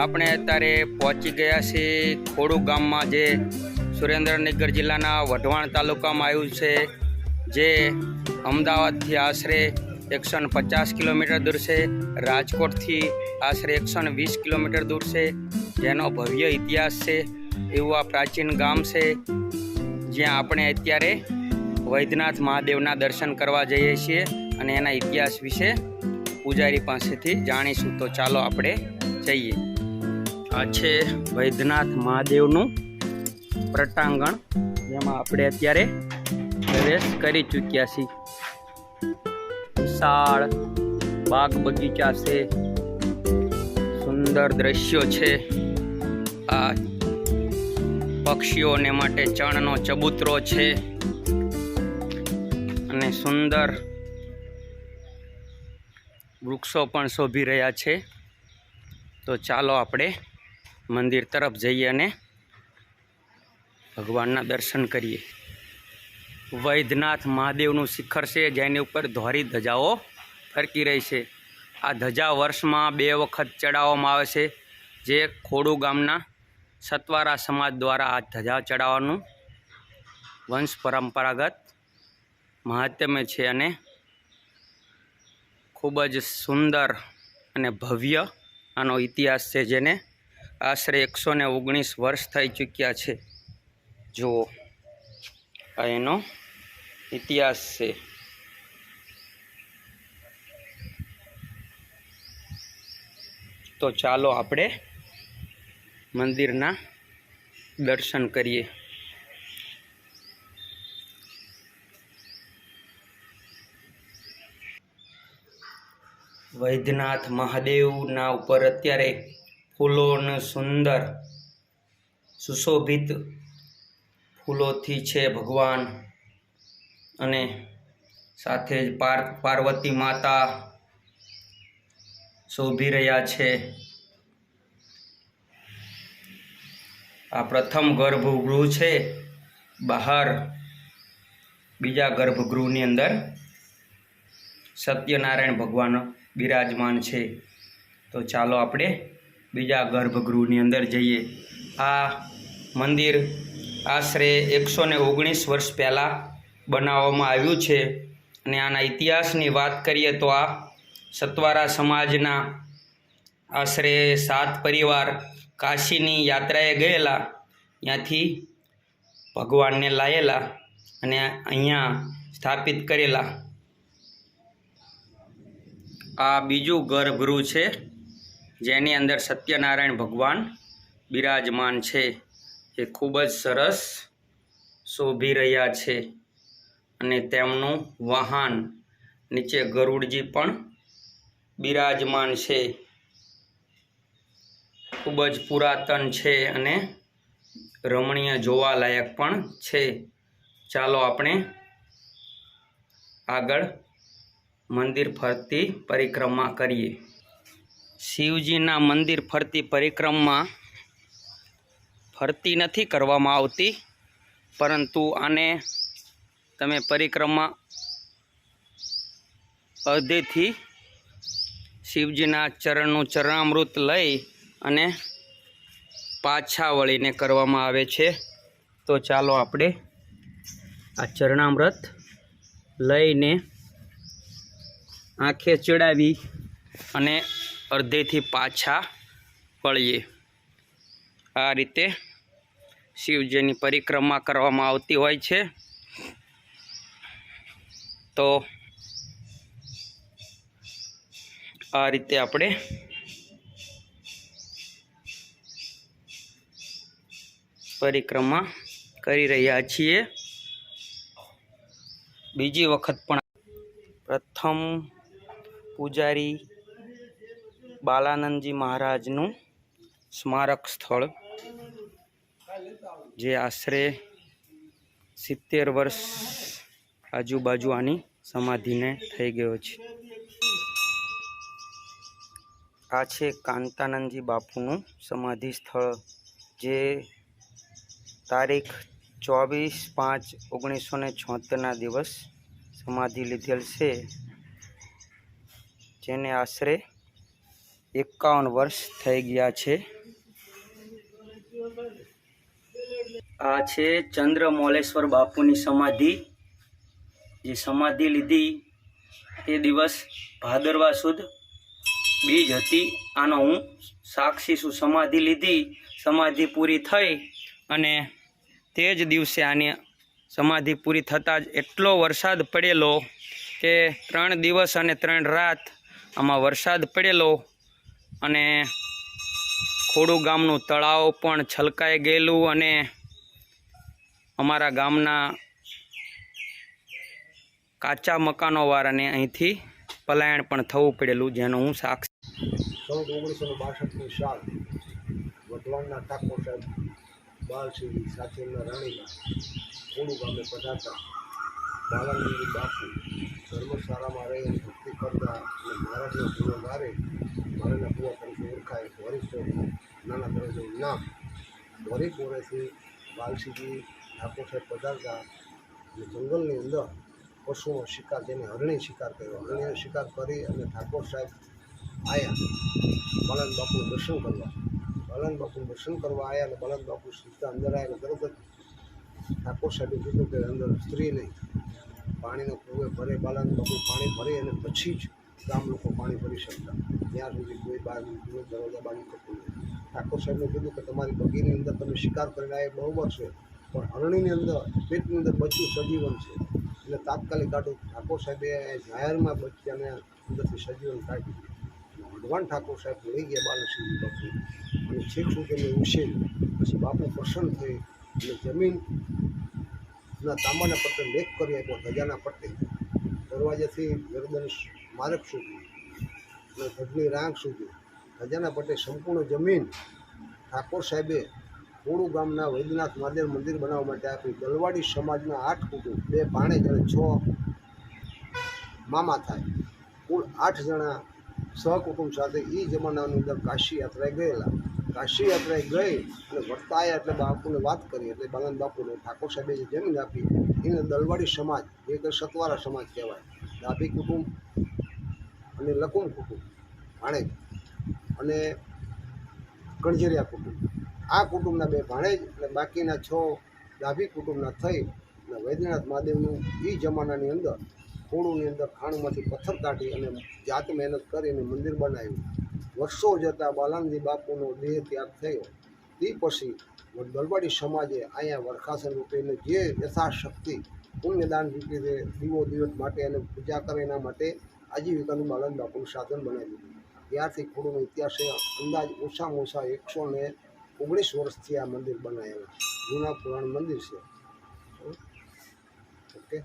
આપણે અત્યારે પહોંચી ગયા છીએ ખોડુ ગામમાં જે સુરેન્દ્રનગર જિલ્લાના વઢવાણ તાલુકામાં આવ્યું છે, જે અમદાવાદથી આશરે એકસો પચાસ કિલોમીટર દૂર છે, રાજકોટથી આશરે એકસો વીસ કિલોમીટર દૂર છે, જેનો ભવ્ય ઇતિહાસ છે, એવું આ પ્રાચીન ગામ છે, જ્યાં આપણે અત્યારે વૈદ્યનાથ મહાદેવના દર્શન કરવા જઈએ છીએ અને એના ઇતિહાસ વિશે પૂજારી પાસેથી જાણીશું. તો ચાલો આપણે જઈએ. આ છે વૈદ્યનાથ મહાદેવનું પ્રટાંગણ, જેમાં આપણે અત્યારે પ્રવેશ કરી ચૂક્યા છીએ. વિશાળ બાગ બગીચા છે. સુંદર દ્રશ્યો છે. આ પક્ષીઓને માટે ચણનો ચબૂતરો છે. અને સુંદર વૃક્ષો પણ શોભી રહ્યા છે. તો ચાલો આપણે મંદિર તરફ જઈએ અને ભગવાનના દર્શન કરીએ. વૈદ્યનાથ મહાદેવનું શિખર છે જેની ઉપર ધોરી ધજાઓ ફરકી રહી છે. આ ધજા વર્ષમાં બે વખત ચડાવવામાં આવે છે. જે ખોડુ ગામના સતવારા સમાજ દ્વારા આ ધજા ચડાવવાનું વંશ પરંપરાગત મહાત્મ્ય છે અને ખૂબ જ સુંદર અને ભવ્ય આનો ઇતિહાસ છે જેને આશરે એકસો ને ઓગણીસ વર્ષ થઈ ચૂક્યા છે. જુઓ, આ એનો ઇતિહાસ છે. તો ચાલો આપણે મંદિરના દર્શન કરીએ. વૈદ્યનાથ મહાદેવના ઉપર અત્યારે ફૂલોનું સુંદર, સુશોભિત ફૂલોથી છે ભગવાન. અને સાથે જ પાર, પાર્વતી માતા શોભી રહ્યા છે. આ પ્રથમ ગર્ભગૃહ છે. બહાર બીજા ગર્ભગૃહની અંદર સત્યનારાયણ ભગવાન બિરાજમાન છે. તો ચાલો આપણે બીજા ગર્ભગૃહની અંદર જઈએ. આ મંદિર આશરે એકસો ને ઓગણીસ વર્ષ પહેલાં બનાવવામાં આવ્યું છે. અને આના ઇતિહાસની વાત કરીએ તો આ સતવારા સમાજના આશરે સાત પરિવાર કાશીની યાત્રાએ ગયેલા. ત્યાંથી ભગવાનને લાયેલા અને અહીંયા સ્થાપિત કરેલા. આ બીજું ગર્ભગૃહ છે. જેની અંદર સત્યનારાયણ ભગવાન બિરાજમાન છે. એ ખૂબ જ સરસ શોભી રહ્યા છે અને તેમનું વાહન નીચે ગરુડજી પણ બિરાજમાન છે. ખૂબ જ પુરાતન છે અને રમણીય જોવાલાયક પણ છે. ચાલો આપણે આગળ મંદિર ફરતી પરિક્રમા કરીએ. શિવજીના મંદિર ફરતી પરિક્રમા ફરતી નથી કરવામાં આવતી, પરંતુ આને તમે પરિક્રમા અડધેથી શિવજીના ચરણનું ચરણામૃત લઈ અને પાછા વળીને કરવામાં આવે છે. તો ચાલો આપણે આ ચરણામૃત લઈને આંખે ચડાવી અને અડધેથી પાછા વળીએ. આ રીતે શિવજીની પરિક્રમા કરવામાં આવતી હોય છે. તો આ રીતે આપણે પરિક્રમા કરી રહ્યા છીએ. બીજી વખત પણ પ્રથમ પૂજારી બાલાનંદજી મહારાજનું સ્મારક સ્થળ, જે આશરે સિત્તેર વર્ષ આજુબાજુ આની સમાધિને થઈ ગયો છે. આ છે કાંતાનંદજી બાપુનું સમાધિ સ્થળ, જે તારીખ ચોવીસ પાંચ ઓગણીસો ને છોતેરના દિવસ સમાધિ લીધેલ છે, જેને આશરે એકાવન વર્ષ થઈ ગયા છે. આ છે ચંદ્રમૌલેશ્વર બાપુની સમાધિ. જે સમાધિ લીધી તે દિવસ ભાદરવા સુદ બીજ હતી. આનો હું સાક્ષી છું. સમાધિ લીધી. સમાધિ પૂરી થઈ અને તે જ દિવસે આની સમાધિ પૂરી થતાં જ એટલો વરસાદ પડેલો કે ત્રણ દિવસ અને ત્રણ રાત આમાં વરસાદ પડેલો અને ખોડુ ગામનું તળાવ પણ છલકાઈ ગયેલું અને અમારા ગામના કાચા મકાનોવાળાને અહીંથી પલાયણ પણ થવું પડેલું, જેનો હું સાક્ષી ચૌદ ઓગણીસો બાસઠની સાલ વઢવાણના ઠાકોર સાહેબ બાલસિંહ સાથે રાણીના ખોડુ ગામે પધારતા બાલાનંદી બાપુ ધર્મશાળામાં રહી અને ભક્તિ કરતા અને મહારાજના પૂર્ણ મારે મારાના પૂર્ણ તરીકે ઓળખાય વરિષ્ઠ નાના દરજ્જાનું નામ વરીપોરેથી બાલસિંહજી ઠાકોર સાહેબ પધારતા અને જંગલની અંદર પશુનો શિકાર જેને હરણી શિકાર કર્યો હરણીનો શિકાર કરી અને ઠાકોર સાહેબ આવ્યા બાલન બાપુનું દર્શન કરવા. બાલન બાપુનું દર્શન કરવા આવ્યા અને બાલન બાપુ સીધા અંદર આવ્યા અને તરત જ ઠાકોર સાહેબે કીધું કે અંદર સ્ત્રી નહીં. પાણીનો કૂવે ભરે, બાલાનું બધું પાણી ભરે અને પછી જ ગામ લોકો પાણી ભરી શકતા. ત્યાં સુધી કોઈ નીકળ્યું દરવાજા બહાર નીકળતું નહીં. ઠાકોર સાહેબને કીધું કે તમારી બગીની અંદર તમે શિકાર કરીને એ બરોબર છે. પણ હરણીની અંદર, પેટની અંદર બચ્ચું સજીવન છે. એટલે તાત્કાલિક કાઢું ઠાકોર સાહેબે જાહેરમાં બચ્ચાને અંદરથી સજીવન કાઢ્યું ભગવાન ઠાકોર સાહેબ લઈ ગયા બાલસિંહ બાપુ. અને છેક સુધી ઉછેર પછી બાપુ પ્રસન્ન થઈ. અને જમીનના તાંબાના પટ્ટે લેખ કરી આપ્યો, ધજાના પટ્ટે દરવાજાથી ગરદન માર્ગ સુધી અને ધજની રાંગ સુધી. ધજાના પટ્ટે સંપૂર્ણ જમીન ઠાકોર સાહેબે કોળુ ગામના વૈદ્યનાથ મહાદેવ મંદિર બનાવવા માટે આપી. દલવાડી સમાજના આઠ કુટુંબ, બે ભાણેજ અને છ મામા થાય. કુલ આઠ જણા સહકુટુંબ સાથે એ જમાનાની અંદર કાશી યાત્રાએ ગયેલા. કાશી યાત્રાએ ગઈ અને વળતા એટલે બાપુને વાત કરી, એટલે બાલન બાપુને ઠાકોર સાહેબે જે જમીન આપી, એને દલવાડી સમાજ એ કે સતવારા સમાજ કહેવાય. ડાભી કુટુંબ અને લકુમ કુટુંબ, ભાણેજ અને ગણજરિયા કુટુંબ. આ કુટુંબના બે ભાણેજ અને બાકીના છ ડાભી કુટુંબના થઈ અને વૈદ્યનાથ મહાદેવનું એ જમાનાની અંદર થોડુંની અંદર ખાણમાંથી પથ્થર કાઢી અને જાત મહેનત કરી અને મંદિર બનાવ્યું. વર્ષો જતાં બાલાનજી બાપુનો દેહ ત્યાગ થયો. તે પછી દલવાડી સમાજે અહીંયા વરખાસન રૂપેને જે યથાશક્તિ પુણ્યદાન રૂપે દીવો દિવસ માટે અને પૂજા કરે એના માટે આજીવિકાનું બાલન બાપુનું સાધન બનાવી દીધું. ત્યારથી ખોડોનો ઇતિહાસ અંદાજ ઓછામાં ઓછા એકસો ને ઓગણીસ વર્ષથી આ મંદિર બનાવેલા જૂના પુરાણ મંદિર છે. ઓકે?